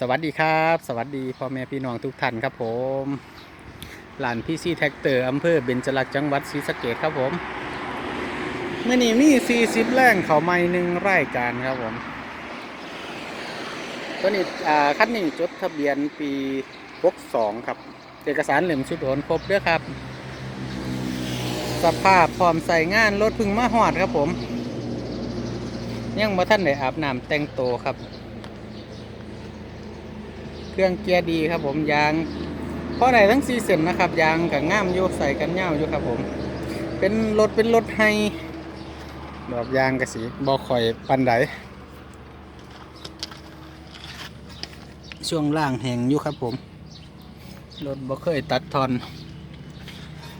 สวัสดีครับ สวัสดีพ่อแม่พี่น้องทุกท่านครับผมหลานพี่ซีแท็กเตอร์อำเภอเบญจลักษณ์จังหวัดศรีสะเกษครับผมเมื่อนี้มี 40 แรงเขาไม่หนึ่งไร่การครับผมตัวนี้อ่าคันนี้จดทะเบียนปี62ครับเอกสารเหล่มชุดโอนครบด้วยครับ สภาพพร้อมใส่งานรถพึ่งมาหอดครับผม ยังมาท่านได้อาบน้ำแต่งตัวครับ เครื่องเกียร์ดีครับผมยางเพราะไหนทั้งสี่เส้นนะครับยางกับง่ามโยกใส่กันเง่าอยู่ครับผม เป็นรถเป็นรถไฮดอกยางกระสีบอข่อยปันไดช่วงล่างแหงอยู่ครับผมรถบ่เคยตัดทอน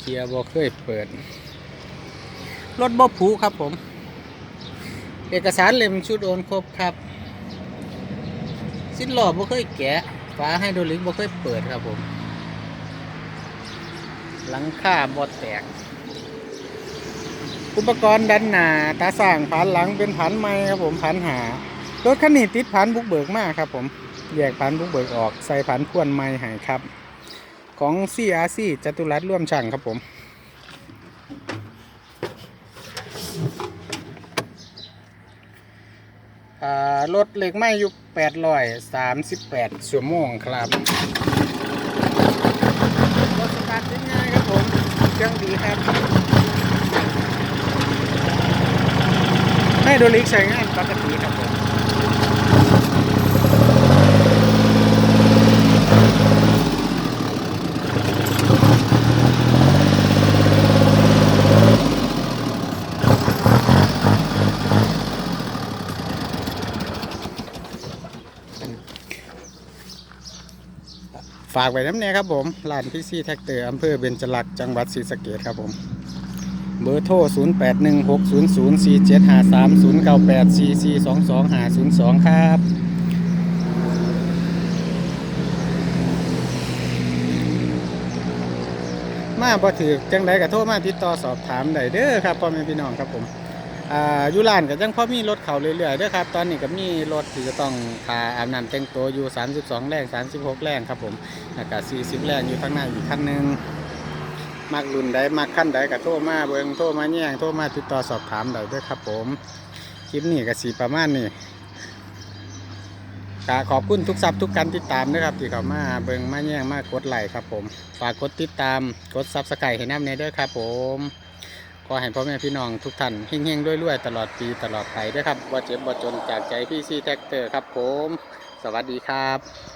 เกียร์บ่เคยเปิดรถบ่ผุครับผม เอกสารเล่มชุดโอนครบครับ สิ้นหลอดบ่เคยแกะ ฝาไฮดรอลิกบ่เคยเปิดครับผม หลังคาบ่แตก อุปกรณ์ดันหนาตาสั่งผันหลังเป็นผันไม้ครับผมผันหารถคันนี้ติดผันบุกเบิกมากครับผมแยกผันบุกเบิกออกใส่ผันพ่วนไม้ให้ครับ ของ CRC จตุรัสร่วมช่างครับผม อ่ารถเหล็กไหม้อยู่838ชั่วโมงครับรถสตาร์ทได้ง่ายครับผมเครื่องดีครับให้โดลิกใช้งานปกติครับผม ฝากไว้น้ำเนี่ยครับผมร้านพี่ซีแท็กเตอร์อำเภอเบญจลักษ์จังหวัดศรีสะเกษครับผมเบอร์โทร 0 8 1 6 0 0 4 7 5 3 0 9 8 4 4 2 2 5 0 2 ครับ มาบ่ถือจังไดก็โทรมาติดต่อสอบถามได้เด้อครับพ่อแม่พี่น้องครับผม อยู่ร้านก็ยังพอมีรถเข่าเรื่อยๆด้วยครับ ตอนนี้ก็มีรถที่จะต้องพาอาบน้ำแต่งตัวอยู่ 32 แรง 36 แรงครับผมแล้วก็40 แรงอยู่ข้างหน้าอีกคันหนึ่งมักรุ่นใดมักขั้นใดก็โทรมาเบิงโทรมาแย่งโทรมาติดต่อสอบถามได้ด้วยครับผมคลิปนี้ก็สีประมาณนี้ก็ขอบคุณทุกซับทุกการติดตามนะครับที่เข้ามาเบิงมาแย่งมากดไลค์ครับผม ฝากกดติดตามกดซับสไครต์ให้น้ำเนเด้อครับผม ขอให้พ่อแม่พี่น้องทุกท่านเฮงๆรวยๆตลอดปีตลอดไปด้วยครับบ่เจ็บบ่จนจากใจพี่ซีแท็กเตอร์ครับผม สวัสดีครับ